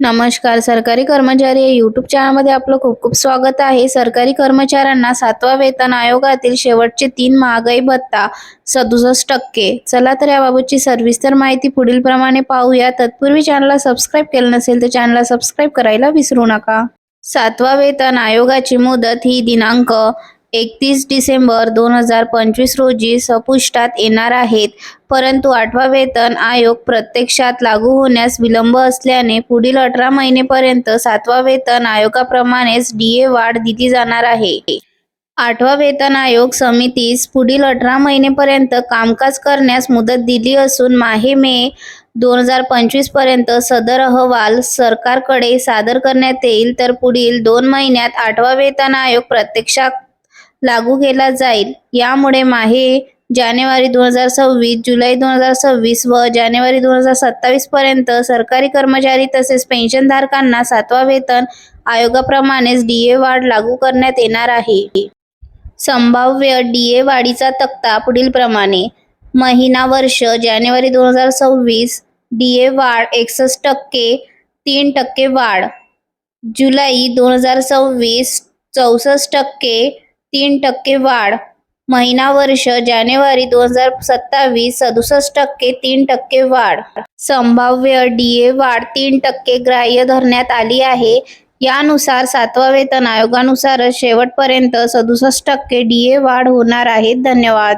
नमस्कार सरकारी कर्मचारी या यूट्यूब चॅनलमध्ये आपलं खूप खूप स्वागत आहे. सरकारी कर्मचाऱ्यांना सातवा वेतन आयोगातील शेवटचे तीन महागाई भत्ता सदुसष्ट टक्के. चला तर याबाबतची सविस्तर माहिती पुढील प्रमाणे पाहूया. तत्पूर्वी चॅनलला सबस्क्राईब केलं नसेल तर चॅनलला सबस्क्राईब करायला विसरू नका. सातवा वेतन आयोगाची मुदत ही दिनांक एकतीस डिसेंबर दोन हजार पंचवीस रोजी संपुष्टात येणार आहेत. परंतु आठवा वेतन आयोग प्रत्यक्षात लागू होण्यास विलंब असल्याने पुढील अठरा महिनेपर्यंत सातवा वेतन आयोगाप्रमाणेच डी ए वाढ दिली जाणार आहे. आठवा वेतन आयोग समितीस पुढील अठरा महिनेपर्यंत कामकाज करण्यास मुदत दिली असून माहे मे दोन हजार पंचवीसपर्यंत सदर अहवाल सरकारकडे सादर करण्यात येईल. तर पुढील दोन महिन्यात आठवा वेतन आयोग प्रत्यक्षात लागू केला जाईल. यामुळे माहे जानेवारी दोन हजार सव्वीस जुलै दोन हजार सव्वीस व जानेवारी दोन हजार सत्तावीस पर्यंत सरकारी कर्मचारी तसेच पेन्शनधारकांना सातवा वेतन आयोगाप्रमाणेच डी ए वाढ लागू करण्यात येणार आहे. संभाव्य डी ए वाढीचा तक्ता पुढील प्रमाणे. महिना वर्ष जानेवारी दोन हजार सव्वीस डी ए वाढ एकसष्ट टक्के तीन टक्के वाढ. जुलै दोन हजार सव्वीस चौसष्ट टक्के तीन टक्के वाढ. महिना वर्ष जानेवारी दोन हजार सत्तावीस सदुसष्ट टक्के तीन टक्के वाढ. संभाव्य डीए वाढ तीन टक्के ग्राह्य धरण्यात आली आहे. यानुसार सातवा वेतन आयोगानुसार शेवटपर्यंत सदुसष्ट टक्के डीए वाढ होणार आहे. धन्यवाद.